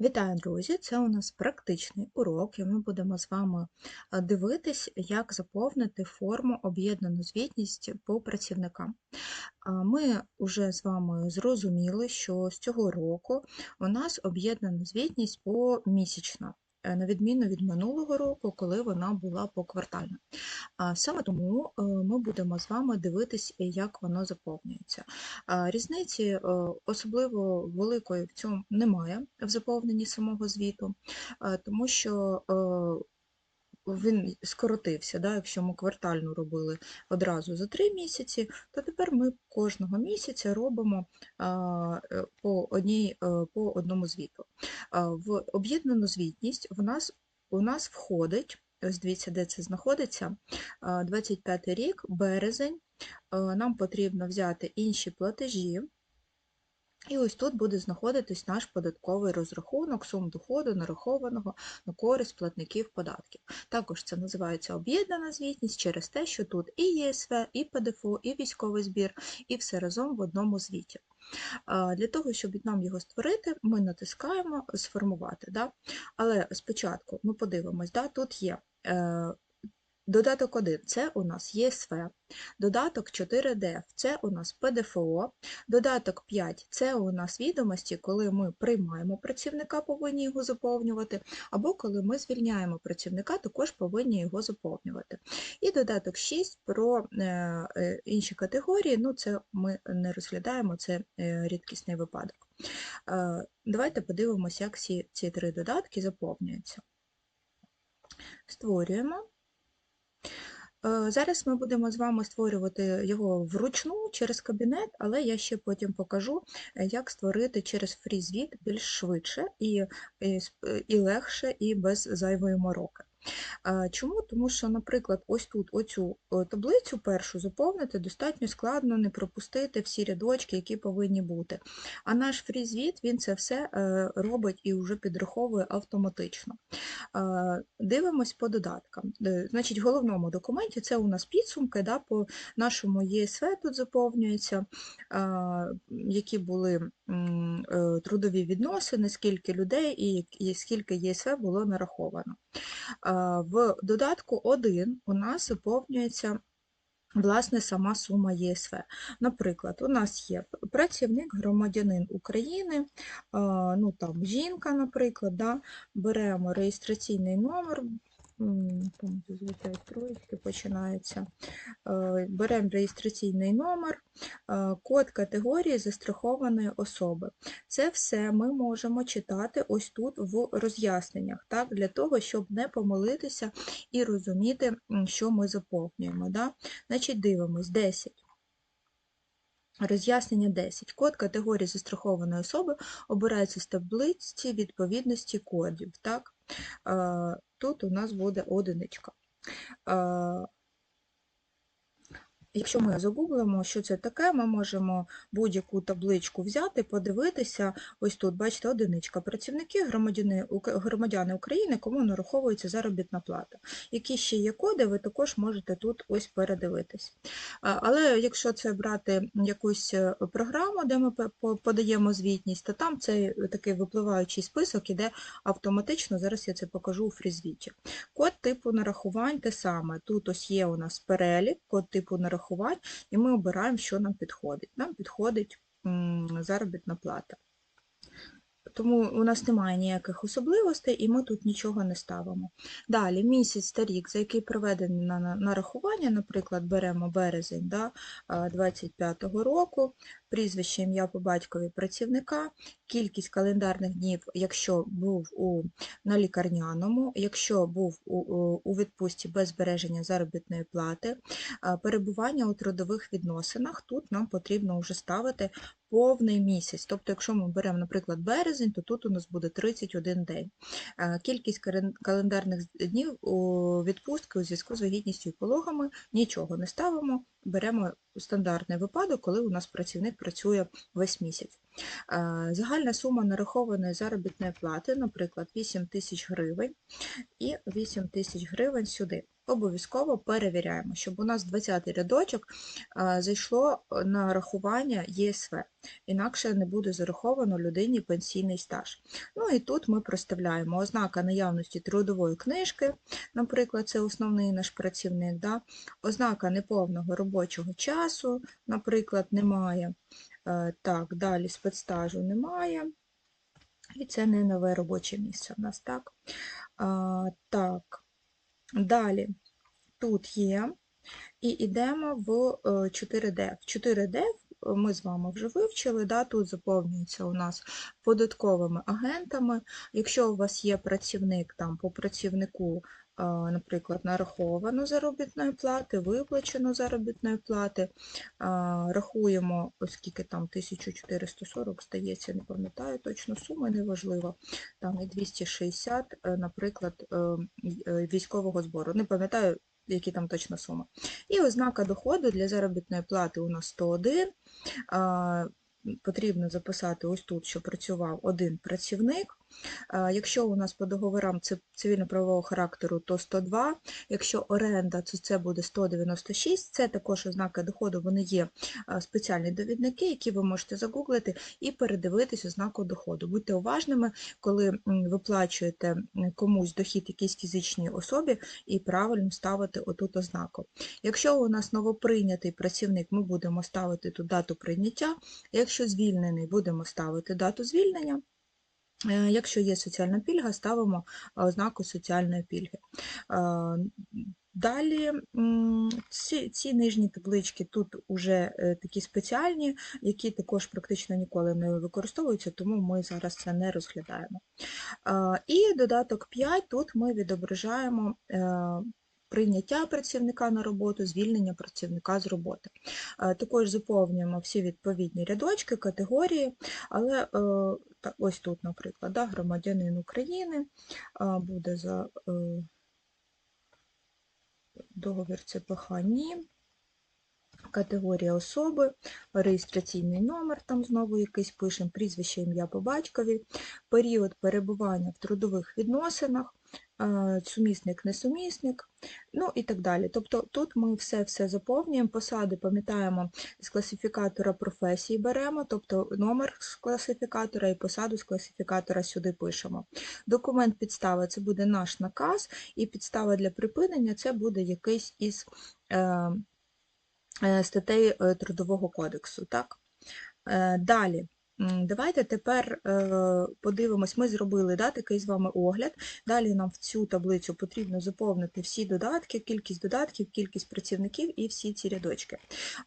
Вітаю, друзі! Це у нас практичний урок, і ми будемо з вами дивитись, як заповнити форму об'єднану звітність по працівникам. Ми вже з вами зрозуміли, що з цього року у нас об'єднана звітність помісячна. Е, На відміну від минулого року, коли вона була поквартальна. Саме тому е, ми будемо з вами дивитись, як воно заповнюється. Різниці е, особливо великої в цьому немає в заповненні самого звіту, тому що він скоротився. Да? Якщо ми квартальну робили одразу за три місяці, то тепер ми кожного місяця робимо е, по, одній, е, по одному звіту. В об'єднану звітність в нас, у нас входить, ось дивіться, де це знаходиться, а, 25 рік, березень, е, нам потрібно взяти інші платежі. І ось тут буде знаходитись наш податковий розрахунок сум доходу, нарахованого на користь платників податків. Також це називається об'єднана звітність через те, що тут і ЄСВ, і ПДФО, і військовий збір, і все разом в одному звіті. Для того, щоб нам його створити, ми натискаємо Сформувати. Да? Але спочатку ми подивимось, да? тут є е, Додаток 1 це у нас ЄСВ, додаток 4DF це у нас ПДФО, додаток 5 це у нас відомості, коли ми приймаємо працівника, повинні його заповнювати, або коли ми звільняємо працівника, також повинні його заповнювати. І додаток 6 про е, е, інші категорії, ну це ми не розглядаємо, це е, рідкісний випадок. Давайте подивимося, як ці три додатки заповнюються. Створюємо. Е, Зараз ми будемо з вами створювати його вручну через кабінет, але я ще потім покажу, е, як створити через фрізвіт більш швидше і, і, і легше, і без зайвої мороки. Чому? Тому що, наприклад, ось тут оцю е, таблицю першу заповнити достатньо складно, не пропустити всі рядочки, які повинні бути. А наш фрізвіт, він це все е, робить і вже підраховує автоматично. Дивимось по додаткам. Е, Значить, в головному документі це у нас підсумки, да, по нашому ЄСВ тут заповнюється, які були трудові відносини, скільки людей і скільки ЄСВ було нараховано. В додатку 1 у нас заповнюється Власне, сама сума ЄСВ. Наприклад, у нас є працівник, громадянин України, ну там жінка, наприклад, да, беремо реєстраційний номер, там троєчки починається, е, беремо реєстраційний номер, е, код категорії застрахованої особи. Це все ми можемо читати ось тут в роз'ясненнях, так, для того, щоб не помилитися і розуміти, що ми заповнюємо. Да? Значить, дивимось 10. Роз'яснення 10. Код категорії застрахованої особи обирається з таблиці відповідності кодів. Так? Е, Тут у нас буде одиничка. Якщо ми загуглимо, що це таке, ми можемо будь-яку табличку взяти, подивитися. Ось тут, бачите, одиничка. Працівники, громадяни, громадяни України, кому нараховується заробітна плата. Які ще є коди, ви також можете тут ось передивитись. Але якщо це брати якусь е, програму, де ми подаємо звітність, то там цей такий випливаючий список іде автоматично. Зараз я це покажу у фрізвіті. Код типу нарахувань те саме. Тут ось є у нас перелік, код типу нарахувань, і ми обираємо, що нам підходить. Нам підходить заробітна плата. Тому у нас немає ніяких особливостей, і ми тут нічого не ставимо. Далі, місяць та рік, за який проведено на- на- нарахування, наприклад, беремо березень да, 25-го року, прізвище, ім'я по батькові працівника, кількість календарних днів, якщо був у, на лікарняному, якщо був у- у відпустці без збереження заробітної плати, перебування у трудових відносинах, тут нам потрібно вже ставити повний місяць. Тобто, якщо ми беремо, наприклад, березень, то тут у нас буде 31 день. Е, Кількість календарних днів у відпустки у зв'язку з вагітністю і пологами нічого не ставимо, беремо стандартний випадок, коли у нас працівник працює весь місяць. Е, Загальна сума нарахованої заробітної плати, наприклад, 8 тисяч гривень, і 8 тисяч гривень сюди. Обов'язково перевіряємо, щоб у нас 20-й рядочок е, зайшло на рахування ЄСВ, інакше не буде зараховано людині пенсійний стаж. Ну і тут ми проставляємо ознака наявності трудової книжки, наприклад, це основний наш працівник, да? ознака неповного робочого часу, наприклад, немає. Е, Так, далі спецстажу немає. І це не нове робоче місце у нас, так? А, Так, далі тут є. І йдемо в е, 4D. В 4D ми з вами вже вивчили, да, тут заповнюється у нас податковими агентами. Якщо у вас є працівник там по працівнику, е, наприклад, нараховано заробітної плати, виплачено заробітної плати, рахуємо, оскільки там 1440, здається, не пам'ятаю точно суми, неважливо, там і 260, е, наприклад, е, е, військового збору. Не пам'ятаю, які там точно суми. І ознака доходу для заробітної плати у нас 101. Потрібно записати ось тут, що працював один працівник. Якщо у нас по договорам цивільно-правового характеру, то 102. Якщо оренда, то це буде 196. Це також ознаки доходу, вони є спеціальні довідники, які ви можете загуглити і передивитись ознаку доходу. Будьте уважними, коли виплачуєте комусь дохід якійсь фізичній особі, і правильно ставити отут ознаку. Якщо у нас новоприйнятий працівник, ми будемо ставити тут дату прийняття. Якщо звільнений, будемо ставити дату звільнення. Е, Якщо є соціальна пільга, ставимо е, ознаку соціальної пільги. Е, Далі ці, ці нижні таблички тут вже такі спеціальні, які також практично ніколи не використовуються, тому ми зараз це не розглядаємо. І додаток 5 тут ми відображаємо прийняття працівника на роботу, звільнення працівника з роботи. Е, Також заповнюємо всі відповідні рядочки, категорії, але е, ось тут, наприклад, громадянин України е, буде за договір ЦПХ ні. Категорія особи, реєстраційний номер, там знову якийсь пишемо, прізвище, ім'я по батькові, період перебування в трудових відносинах, сумісник, несумісник, ну і так далі. Тобто тут ми все-все заповнюємо, посади пам'ятаємо з класифікатора професії беремо, тобто номер з класифікатора і посаду з класифікатора сюди пишемо. Документ підстави це буде наш наказ, і підстава для припинення це буде якийсь із е, е, статей е, Трудового кодексу. Так? Е, Далі. Давайте тепер е, подивимось, ми зробили да, такий з вами огляд. Далі нам в цю таблицю потрібно заповнити всі додатки, кількість додатків, кількість працівників і всі ці рядочки.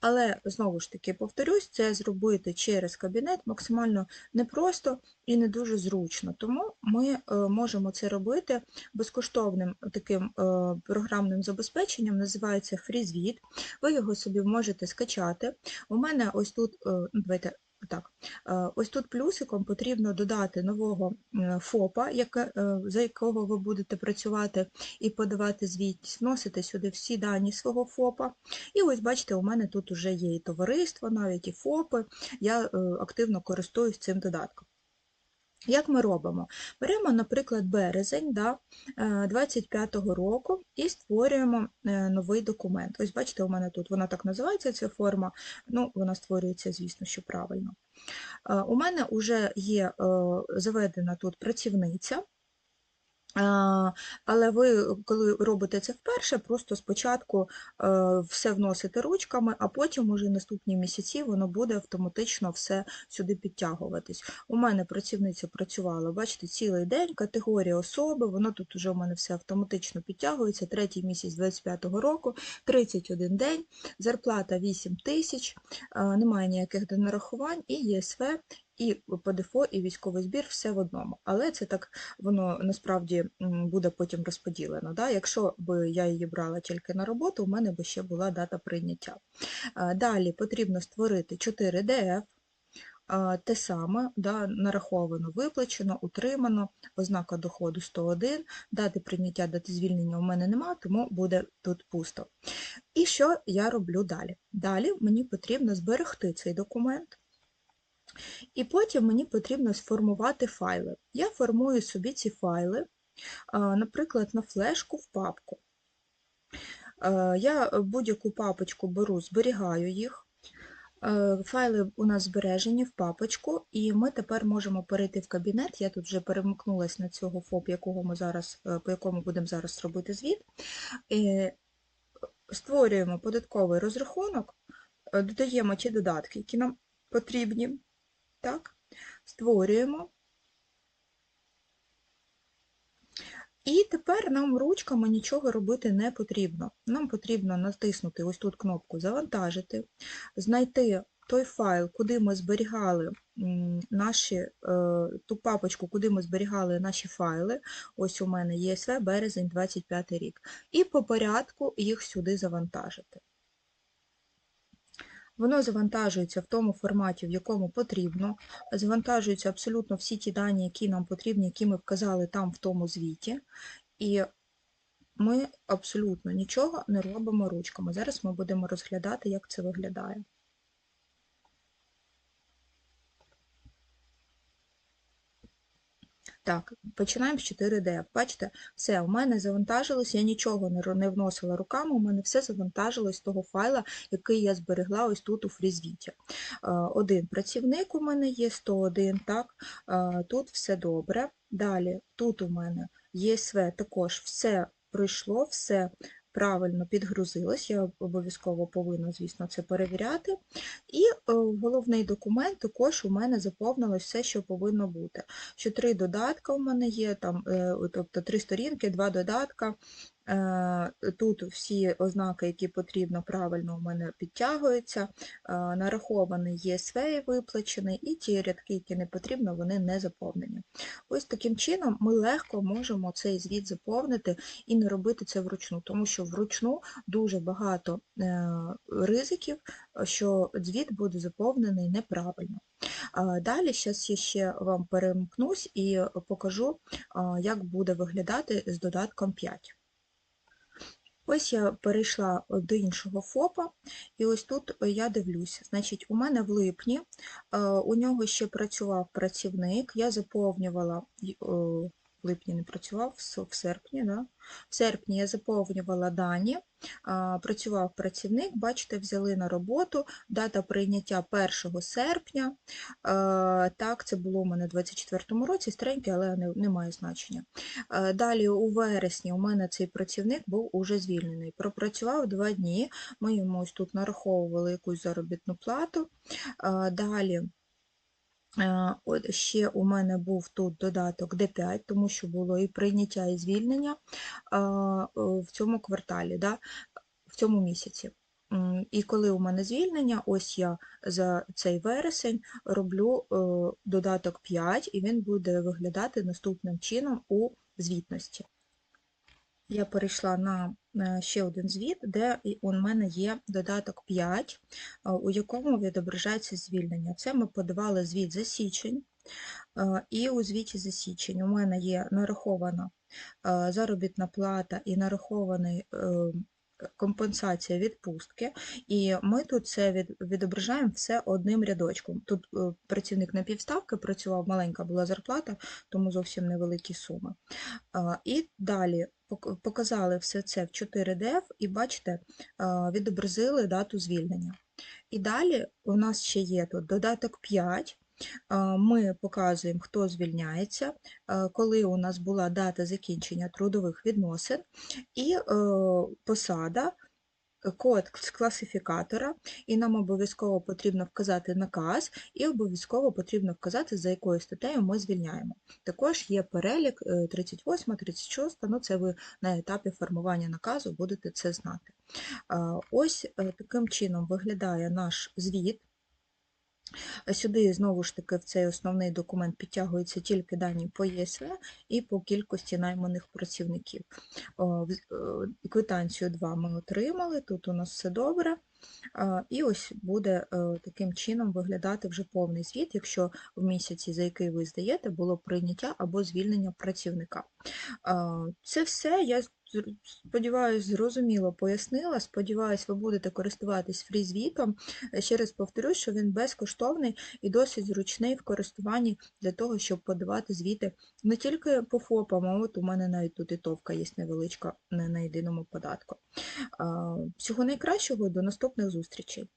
Але знову ж таки повторюсь, це зробити через кабінет максимально непросто і не дуже зручно. Тому ми е, можемо це робити безкоштовним таким е, програмним забезпеченням, називається FreeZwit. Ви його собі можете скачати. У мене ось тут, ну, давайте так, е, ось тут плюсиком потрібно додати нового е, ФОПа, е, за якого ви будете працювати і подавати звітність, вносити сюди всі дані свого ФОПа. І ось бачите, у мене тут вже є і товариство, навіть і ФОПи. Я активно користуюсь цим додатком. Як ми робимо? Беремо, наприклад, березень да, 25-го року і створюємо е, новий документ. Ось бачите, у мене тут вона так називається, ця форма, ну, вона створюється, звісно, що правильно. Е, У мене вже є е, заведена тут працівниця, Але ви, коли робите це вперше, просто спочатку е, все вносите ручками, а потім уже наступні місяці воно буде автоматично все сюди підтягуватись. У мене працівниця працювала, бачите, цілий день, категорія особи, воно тут вже у мене все автоматично підтягується. Третій місяць 25-го року, 31 день, зарплата 8 тисяч, е, немає ніяких донарахувань і ЄСВ, і ПДФО, і військовий збір все в одному. Але це так воно насправді буде потім розподілено. Да? Якщо б я її брала тільки на роботу, у мене би ще була дата прийняття. Далі потрібно створити 4 ДФ. те саме, да, нараховано, виплачено, утримано, ознака доходу 101, дати прийняття, дати звільнення у мене нема, тому буде тут пусто. І що я роблю далі? Далі мені потрібно зберегти цей документ, і потім мені потрібно сформувати файли. Я формую собі ці файли, наприклад, на флешку в папку. Е, Я будь-яку папочку беру, зберігаю їх. Е, Файли у нас збережені в папочку, і ми тепер можемо перейти в кабінет. Я тут вже перемкнулася на цього ФОП, якого ми зараз, е, по якому будемо зараз робити звіт. Створюємо податковий розрахунок, додаємо ті додатки, які нам потрібні. Так? Створюємо. І тепер нам ручками нічого робити не потрібно. Нам потрібно натиснути ось тут кнопку Завантажити, знайти той файл, куди ми зберігали наші, е, ту папочку, куди ми зберігали наші файли. Ось у мене ЄСВ березень 25 рік. І по порядку їх сюди завантажити. Воно завантажується в тому форматі, в якому потрібно. Завантажуються абсолютно всі ті дані, які нам потрібні, які ми вказали там в тому звіті. І ми абсолютно нічого не робимо ручками. Зараз ми будемо розглядати, як це виглядає. Так, починаємо з 4D. Бачите, все, у мене завантажилось, я нічого не вносила руками, у мене все завантажилось з того файла, який я зберегла ось тут у фрізвіті. Е, Один працівник у мене є, 101, так, е, тут все добре. Далі, тут у мене ЄСВ також все пройшло, все правильно підгрузилось, я обов'язково повинна, звісно, це перевіряти. І е, головний документ також у мене заповнилось все, що повинно бути. Що три додатка у мене є, там, е, тобто три сторінки, два додатка. Е, Тут всі ознаки, які потрібно, правильно у мене підтягуються, е, нарахований ЄСВ виплачений, і ті рядки, які не потрібно, вони не заповнені. Ось таким чином ми легко можемо цей звіт заповнити і не робити це вручну, тому що вручну дуже багато е, ризиків, що звіт буде заповнений неправильно. Далі зараз я ще вам перемкнусь і покажу, як буде виглядати з додатком 5. Ось я перейшла до іншого ФОПа, і ось тут я дивлюся. Значить, у мене в липні е, у нього ще працював працівник, я заповнювала, липні не працював, в серпні, да? в серпні я заповнювала дані, працював працівник, бачите, взяли на роботу, дата прийняття 1 серпня, Так, це було у мене у 24-му році, старенький, але не, має значення. Далі у вересні у мене цей працівник був уже звільнений. Пропрацював два дні, ми йому ось тут нараховували якусь заробітну плату. Далі ще у мене був тут додаток D5, тому що було і прийняття, і звільнення е, в цьому кварталі, в цьому місяці. І коли у мене звільнення, ось я за цей вересень роблю е, додаток 5, і він буде виглядати наступним чином у звітності. Я перейшла на е, ще один звіт, де у мене є додаток 5, е, у якому відображається звільнення. Це ми подавали звіт за січень, е, і у звіті за січень у мене є нарахована заробітна плата і нарахований компенсація відпустки, і ми тут це від, відображаємо все одним рядочком. Тут е, працівник на півставки працював, маленька була зарплата, тому зовсім невеликі суми. А, І далі показали все це в 4DF і бачите, а, відобразили дату звільнення. І далі у нас ще є тут додаток 5. Ми показуємо, хто звільняється, коли у нас була дата закінчення трудових відносин і е, посада, код з класифікатора, і нам обов'язково потрібно вказати наказ, і обов'язково потрібно вказати, за якою статтею ми звільняємо. Також є перелік е, 38, 36, ну це ви на етапі формування наказу будете це знати. Ось е, таким чином виглядає наш звіт. Сюди знову ж таки в цей основний документ підтягуються тільки дані по ЄСВ і по кількості найманих працівників. Е, Квитанцію 2 ми отримали, тут у нас все добре. І ось буде е, таким чином виглядати вже повний звіт, якщо в місяці, за який ви здаєте, було прийняття або звільнення працівника. Це все я сподіваюся, зрозуміло пояснила. Сподіваюсь, ви будете користуватись фрізвітом. Ще раз повторю, що він безкоштовний і досить зручний в користуванні для того, щоб подавати звіти не тільки по ФОПам, а от у мене навіть тут і товка є невеличка не на єдиному податку. Всього найкращого, до наступних зустрічей!